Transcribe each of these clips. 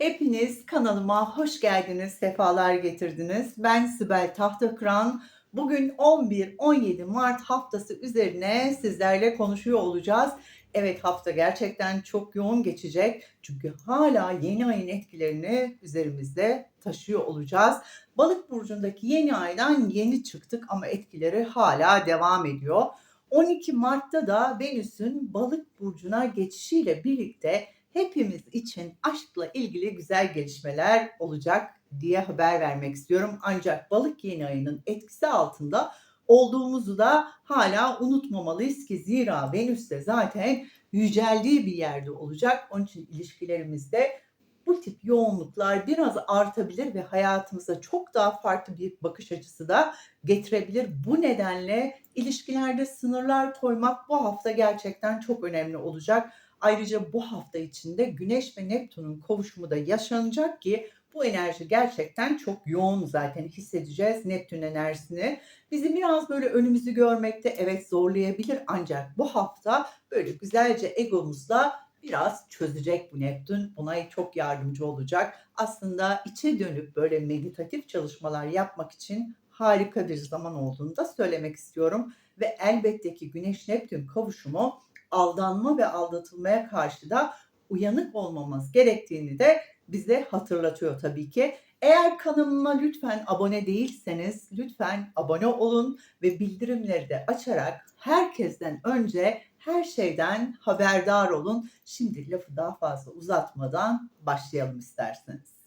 Hepiniz kanalıma hoş geldiniz, sefalar getirdiniz. Ben Sibel Tahtakıran. Bugün 11-17 Mart haftası üzerine sizlerle konuşuyor olacağız. Evet hafta gerçekten çok yoğun geçecek. Çünkü hala yeni ayın etkilerini üzerimizde taşıyor olacağız. Balık burcundaki yeni aydan yeni çıktık ama etkileri hala devam ediyor. 12 Mart'ta da Venüs'ün balık burcuna geçişiyle birlikte hepimiz için aşkla ilgili güzel gelişmeler olacak diye haber vermek istiyorum. Ancak balık yeni ayının etkisi altında olduğumuzu da hala unutmamalıyız ki zira Venüs de zaten yüceldiği bir yerde olacak. Onun için ilişkilerimizde bu tip yoğunluklar biraz artabilir ve hayatımıza çok daha farklı bir bakış açısı da getirebilir. Bu nedenle ilişkilerde sınırlar koymak bu hafta gerçekten çok önemli olacak. Ayrıca bu hafta içinde Güneş ve Neptun'un kavuşumu da yaşanacak ki bu enerji gerçekten çok yoğun zaten hissedeceğiz Neptün enerjisini. Bizi biraz böyle önümüzü görmekte evet zorlayabilir ancak bu hafta böyle güzelce egomuzla biraz çözecek bu Neptün. Buna çok yardımcı olacak. Aslında içe dönüp böyle meditatif çalışmalar yapmak için harika bir zaman olduğunu da söylemek istiyorum. Ve elbette ki Güneş Neptün kavuşumu aldanma ve aldatılmaya karşı da uyanık olmamız gerektiğini de bize hatırlatıyor tabii ki. Eğer kanalıma lütfen abone değilseniz lütfen abone olun ve bildirimleri de açarak herkesten önce her şeyden haberdar olun. Şimdi lafı daha fazla uzatmadan başlayalım isterseniz.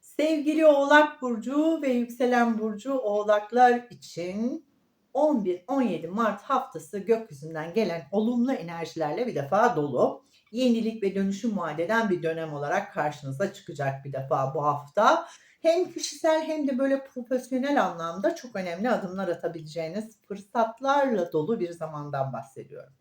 Sevgili Oğlak Burcu ve Yükselen Burcu Oğlaklar için 11-17 Mart haftası gökyüzünden gelen olumlu enerjilerle bir defa dolu. Yenilik ve dönüşüm vadeden bir dönem olarak karşınıza çıkacak bir defa bu hafta. Hem kişisel hem de böyle profesyonel anlamda çok önemli adımlar atabileceğiniz fırsatlarla dolu bir zamandan bahsediyorum.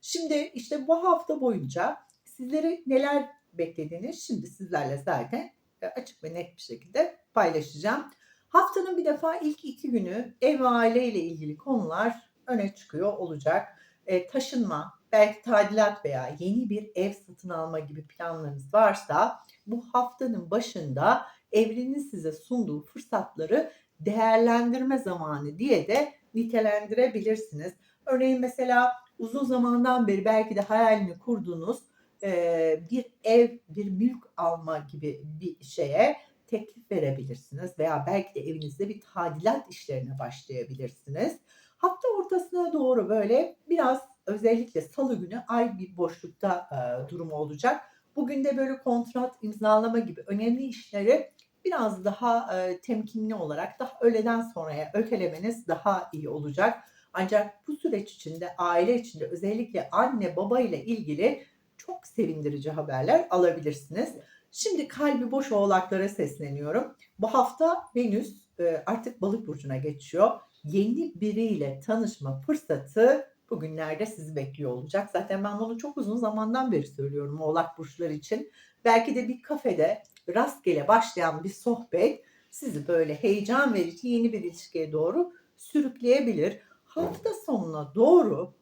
Şimdi işte bu hafta boyunca sizleri neler beklediğini şimdi sizlerle zaten e, açık ve net bir şekilde paylaşacağım. Haftanın bir defa ilk iki günü ev aile ile ilgili konular öne çıkıyor olacak. E, taşınma, belki tadilat veya yeni bir ev satın alma gibi planlarınız varsa bu haftanın başında evrenin size sunduğu fırsatları değerlendirme zamanı diye de nitelendirebilirsiniz. Örneğin mesela uzun zamandan beri belki de hayalini kurduğunuz e, bir ev, bir mülk alma gibi bir şeye teklif verebilirsiniz veya belki de evinizde bir tadilat işlerine başlayabilirsiniz. Hafta ortasına doğru böyle biraz özellikle salı günü ay bir boşlukta e, durumu olacak. Bugün de böyle kontrat imzalama gibi önemli işleri biraz daha e, temkinli olarak daha öğleden sonraya ötelemeniz daha iyi olacak. Ancak bu süreç içinde aile içinde özellikle anne baba ile ilgili çok sevindirici haberler alabilirsiniz. Şimdi kalbi boş oğlaklara sesleniyorum. Bu hafta Venüs e, artık balık burcuna geçiyor. Yeni biriyle tanışma fırsatı bugünlerde sizi bekliyor olacak. Zaten ben bunu çok uzun zamandan beri söylüyorum oğlak burçları için. Belki de bir kafede rastgele başlayan bir sohbet sizi böyle heyecan verici yeni bir ilişkiye doğru sürükleyebilir. Hafta sonuna doğru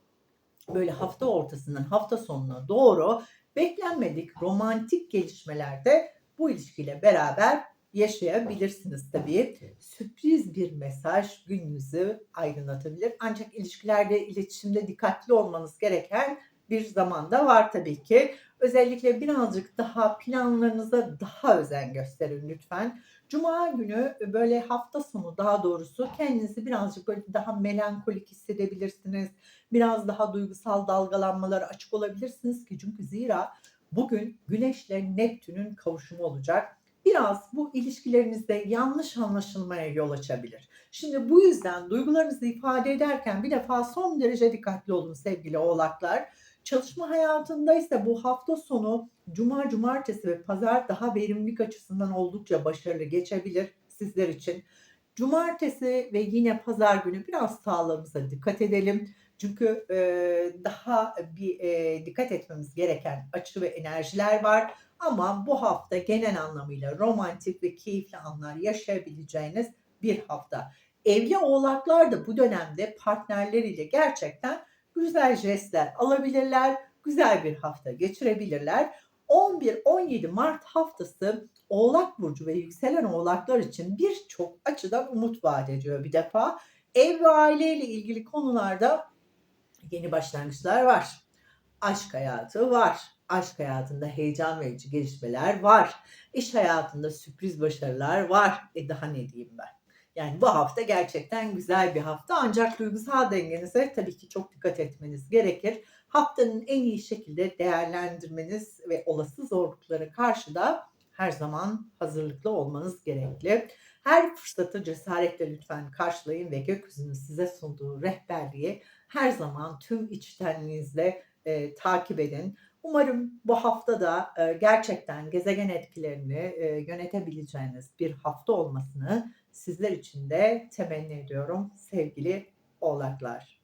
böyle hafta ortasından hafta sonuna doğru beklenmedik romantik gelişmelerde bu ilişkiyle beraber yaşayabilirsiniz tabii. Sürpriz bir mesaj gününüzü aydınlatabilir. Ancak ilişkilerde, iletişimde dikkatli olmanız gereken bir zamanda var tabii ki. Özellikle birazcık daha planlarınıza daha özen gösterin lütfen. Cuma günü böyle hafta sonu daha doğrusu kendinizi birazcık böyle daha melankolik hissedebilirsiniz. Biraz daha duygusal dalgalanmalara açık olabilirsiniz ki çünkü zira bugün Güneşle Neptün'ün kavuşumu olacak. Biraz bu ilişkilerinizde yanlış anlaşılmaya yol açabilir. Şimdi bu yüzden duygularınızı ifade ederken bir defa son derece dikkatli olun sevgili oğlaklar. Çalışma hayatında ise bu hafta sonu cuma, cumartesi ve pazar daha verimlilik açısından oldukça başarılı geçebilir sizler için. Cumartesi ve yine pazar günü biraz sağlığımıza dikkat edelim. Çünkü daha bir dikkat etmemiz gereken açı ve enerjiler var. Ama bu hafta genel anlamıyla romantik ve keyifli anlar yaşayabileceğiniz bir hafta. Evli oğlaklar da bu dönemde partnerleriyle gerçekten güzel jestler alabilirler, güzel bir hafta geçirebilirler. 11-17 Mart haftası Oğlak burcu ve yükselen oğlaklar için birçok açıdan umut vaat ediyor bir defa. Ev ve aileyle ilgili konularda yeni başlangıçlar var. Aşk hayatı var. Aşk hayatında heyecan verici gelişmeler var. İş hayatında sürpriz başarılar var. E daha ne diyeyim ben? Yani bu hafta gerçekten güzel bir hafta ancak duygusal dengenize tabii ki çok dikkat etmeniz gerekir. Haftanın en iyi şekilde değerlendirmeniz ve olası zorluklara karşı da her zaman hazırlıklı olmanız gerekli. Her fırsatı cesaretle lütfen karşılayın ve gökyüzünün size sunduğu rehberliği her zaman tüm içtenliğinizle e, takip edin. Umarım bu hafta da e, gerçekten gezegen etkilerini e, yönetebileceğiniz bir hafta olmasını sizler için de temenni ediyorum sevgili oğlaklar.